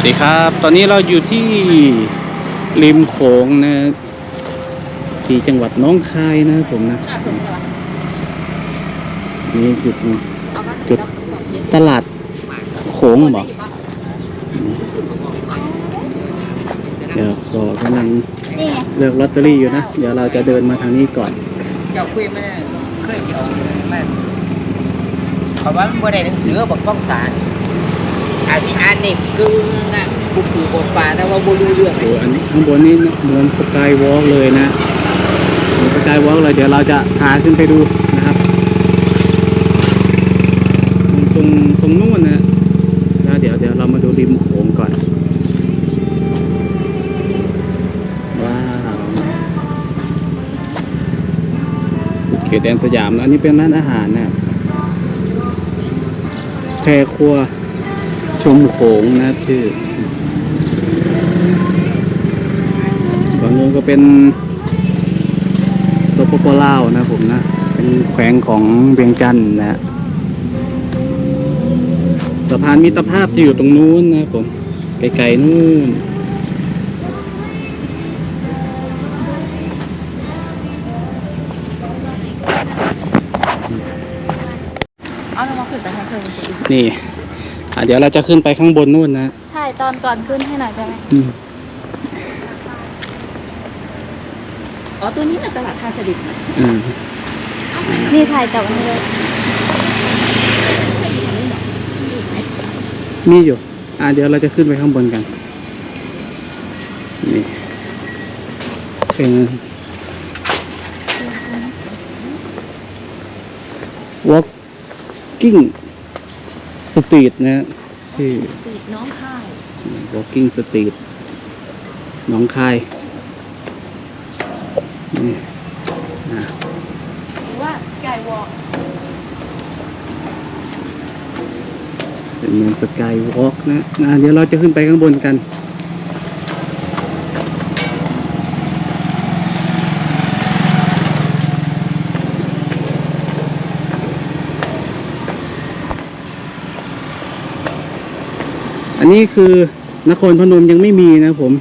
วัสดีครับ ตอนนี้เราอยู่ที่ริมโขงนะที่จังหวัดน้องคายนะผมนะนี่จุดจุดตลาดโขงบอกเดี๋ยวขอกำลังเลือกลอตเตอรี่อยู่นะ เดี๋ยวเราจะเดินมาทางนี้ก่อนเจ้าคุยไม่ได้เคยจะเอาไปเลยแม่เพราะว่ามันบ่ได้หนังสือบอกฟ้องศาล อาจสิอ่านนี่กึ่งอะกูปูบทป่าแต่ว่าบ่รู้เรื่องโอ้อันนี้ข้างบนนี้เหมือนสกายวอล์กเลยนะเหมือนสกายวอล์กเลยเดี๋ยวเราจะพาขึ้นไปดูนะครับ ตรงตรงนู้นนะแล้วเดี๋ยวเดี๋ยวเรามาดูริมโขงก่อน ว้าวสุดเขตแดนสยามนะอันนี้เป็นร้านอาหารนะแพรครัว ชมโขงนะครับชื่อฝั่งนู้นก็เป็นสปปลาวนะผมนะ เป็นแขวงของเวียงจันทน์นะฮะสะพานมิตรภาพที่อยู่ตรงนู้นนะผมไกลๆนู่นเอาลงมาขึ้น อะเดี๋ยวเราจะขึ้นไปข้างบนนู่นนะใช่ตอนก่อนขึ้นให้หน่อยได้ไหมอืมอ๋อ ตัวนี้เป็นตลาดท่าเสด็จอืมนี่ถ่ายกับอันนี้เลยมีอยู่ อะเดี๋ยวเราจะขึ้นไปข้างบนกัน นี่เป็น walking street นะฮะชื่อสีน้องค่าย walking street หนองคายนี่อะหรือว่าสกายวอล์กเป็นเหมือนสกายวอล์กนะอะเดี๋ยวเราจะขึ้นไปข้างบนกัน นนี้คือนครพนมยังไม่มีนะผม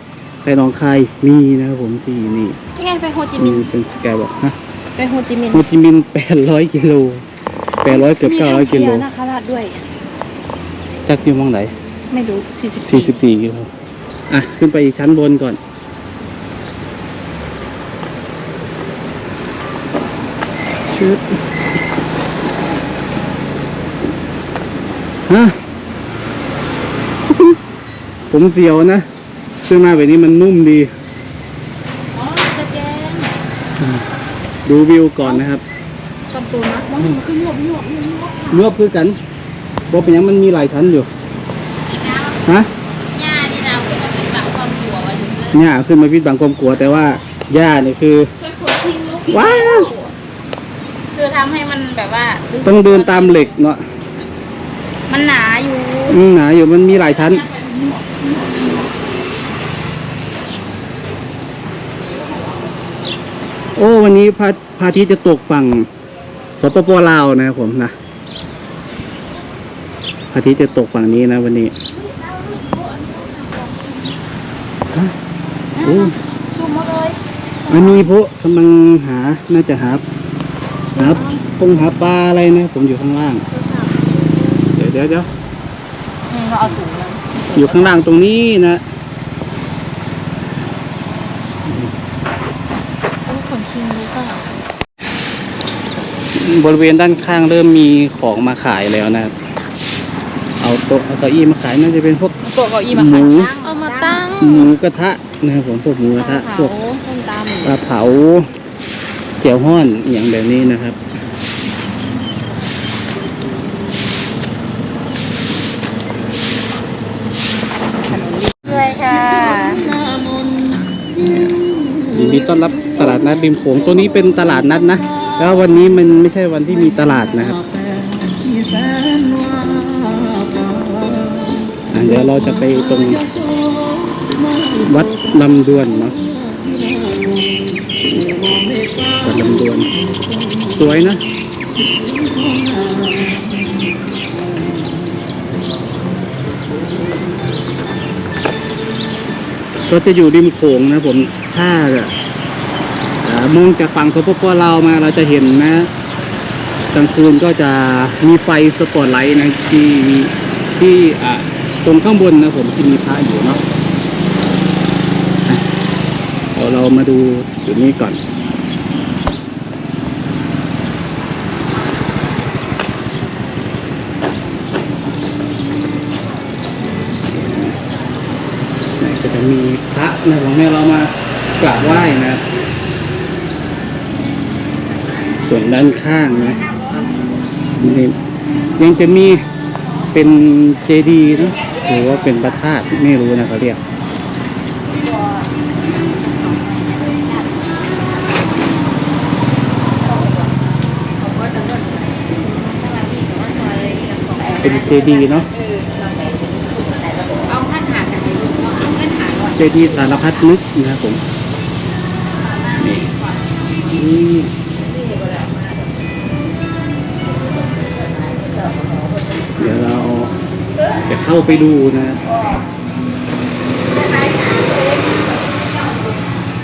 แต่หนองคายมีนะครับผมที่นี่นี่ไงไปโฮจิมีมินห์เป็นสกายวอล์กฮะไปโฮจิมินห์โฮจิมินห์แปดร้อยกิโลแปดร้อยเกือบเก้าร้อยกิโลมีนาคราชด้วย จักอยู่มองไหน ไม่รู้สี่สิบสี่สิบสี่กิโลอะ ขึ้นไปอีกชั้นบนก่อนชึบฮะ ผมเสียวนะขึ้นมาแบบนี้มันนุ่มดี อ๋อตะแกรงดูวิวก่อนนะครับตำตัวนะมันขึ้นหยวบหยวบยวบยวบรวบคือกันบอกเป็นหยังมันมีหลายชั้นอยู่ฮะหญ้าที่เราขึ้นมาเป็นแบบความกลัวไว้ถึงเลยหญ้าขึ้นมาพิดบังความกลัว แต่ว่าหญ้าเนี่ยคือ ช่วยคนทิ้งลูกว้าว คือทำให้มันแบบว่ารู้สึกต้องเดินตามเหล็กเนาะมันหนาอยู่ อืมหนาอยู่มันมีหลายชั้น โอ้ วันนี้พระพระอาทิตย์จะตกฝั่งสปปลาวนะครับผมนะพระอาทิตย์จะตกฝั่งนี้นะวันนี้โอ้ซูมมาเลยอันนี้พวกกำลังหาน่าจะหาหาปงหาปลาอะไรนะ ผมอยู่ข้างล่าง เดี๋ยวเดี๋ยวเดี๋ยวเราเอาถุงเลย อยู่ข้างล่างตรงนี้นะโอ้ขนคิงรู้ป่ะบริเวณด้านข้างเริ่มมีของมาขายแล้วนะครับเอาโต๊ะเอาเก้าอี้มาขายน่าจะเป็นพวกตัวเก้าอี้มาหมูขายเอามาตั้งหมูกระทะนะครับผมพวกหมูกระทะพเผาวกส้มตปลาเผาเจียวห้อนอหย่างแบบนี้นะครับำด้วยค่ะ ยินดี ต้อนรับตลาดนัดริมโขงตัวนี้เป็นตลาดนัดนะ แล้ววันนี้มันไม่ใช่วันที่มีตลาดนะครับเดี๋ยวเราจะไปตรงวัดลำดวนเนาะวัดลำดวน สวยนะก็จะอยู่ริมโขงนะผม ถ้าอ่า มองจากฝั่งสปปลาวมาเราจะเห็นนะกลางคืนก็จะมีไฟสปอตไลท์นะที่ที่อ่าตรงข้างบนนะผมที่มีพระอยู่เนาะเดี๋ยวเรามาดูจุดนี้ก่อนก็จะมีพระนะของแม่เรามากราบไหว้นะ ส่วนด้านข้างนะนี่ยังจะมีเป็นเจดีย์นะหรือว่าเป็นพระธาตุไม่รู้นะเขาเรียกเป็นเจดีย์เนาะเจดีย์สารพัดนึกนะครับผมนี่ เดี๋ยวเราจะเข้าไปดูนะ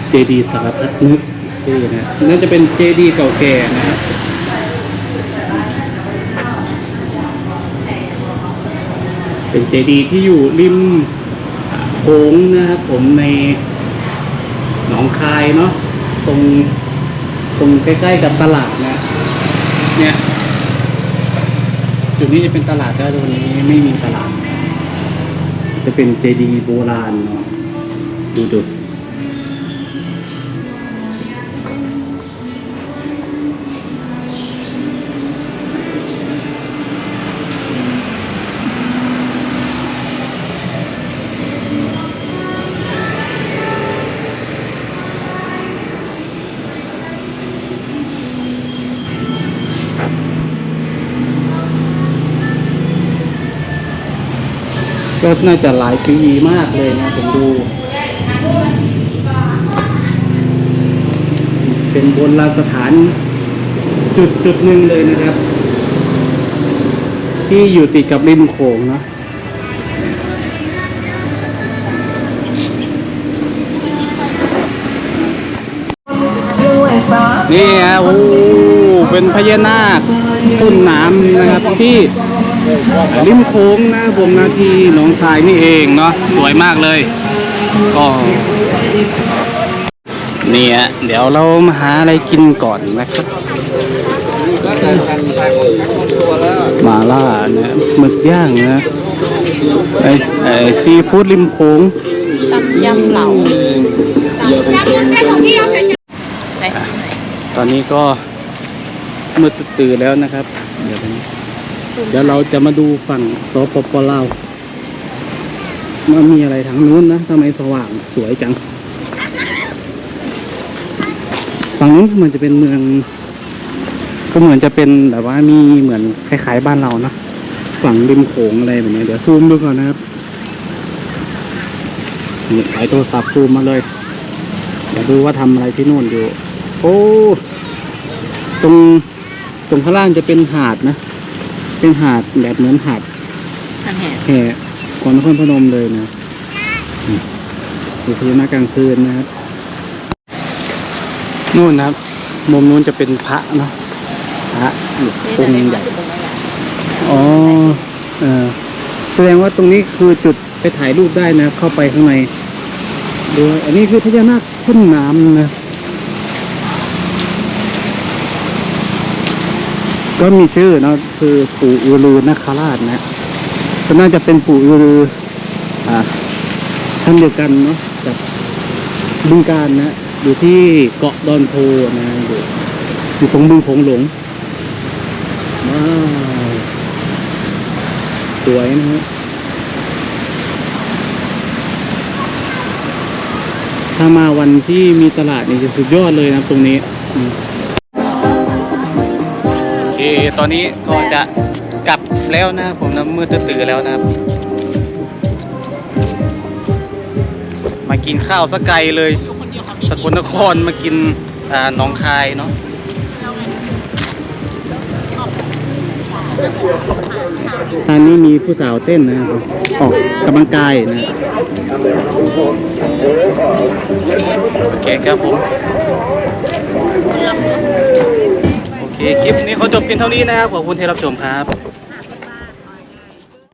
เจดีสารพัดนึกชื่อนะน่าจะเป็นเจดีเก่าแก่นะเป็นเจดีที่อยู่ริมโค้งนะครับผมในหนองคายเนาะตรงตรงใกล้ ๆ กับตลาดนะเนี่ย จุดนี้จะเป็นตลาดแต่ว่าตรงนี้ไม่มีตลาด จะเป็นเจดีย์โบราณเนาะดูดู ก็น่าจะหลายปีมากเลยนะผมดู เป็นโบราณสถานจุดจุดหนึ่งเลยนะครับ ที่อยู่ติดกับริมโขงเนาะนี่ฮะโอ้เป็นพญานาคต้นน้ำนะครับที่ ริมโค้งนะผมนะที่หนองคายนี่เองเนาะสวยมากเลยก็เนี่ยเดี๋ยวเรามาหาอะไรกินก่อนนะครับหมาล่านะหมึกย่างนะไอไอซีฟู้ดริมโค้งตำยำเหลาตำยำเส้นของพี่เอาใส่ไหนตอนนี้ก็มืดตื่นแล้วนะครับ เดี๋ยวนี้ เดี๋ยวเราจะมาดูฝั่งสปปลาวมันมีอะไรทางนู้นนะทำไมสว่างสวยจัง ฝั่งนู้นก็เหมือนจะเป็นเมือง ก็เหมือนจะเป็นแบบว่ามีเหมือนคล้ายๆบ้านเรานะ ฝั่งริมโขงอะไรแบบนี้เดี๋ยวซูมดูก่อนนะครับนี่ใช้โทรศัพท์ซูมมาเลยเดี๋ยวดูว่าทำอะไรที่โน่นอยู่ โอ้ ตรงตรงข้างล่างจะเป็นหาดนะ เป็นหาดแบบเหมือนหาดทันแห่แห่ของนครพนมเลยนะอืมดูพญานาคกลางคืนนะครับนู่นนะครับ มุมนู้นจะเป็นพระเนาะพระอยู่องค์ใหญ่อ๋อเออแสดงว่าตรงนี้คือจุดไปถ่ายรูปได้นะ เข้าไปข้างในดูอันนี้คือพญานาคพ่นน้ำนะ ก็มีชื่อเนาะคือปู่อือลือนคราชนะก็น่าจะเป็นปู่อือลืออ่าท่านเดียวกันเนาะกับบึงการนะ อยู่ที่เกาะดอนโพนะอยู่อยู่ตรงบึงโขงหลงว้าวสวยนะฮะถ้ามาวันที่มีตลาดนี่จะสุดยอดเลยนะตรงนี้ ตอนนี้ก็จะกลับแล้วนะผมนะมืดตื่นแล้วนะครับ มากินข้าวสกไกลเลยสกลนครมากินอ่าหนองคายเนาะตอนนี้มีผู้สาวเต้นนะครับออกกำลังกายนะโอเคครับผม คลิปนี้เขาจบเพียงเท่านี้นะครับขอบคุณที่รับชมครับ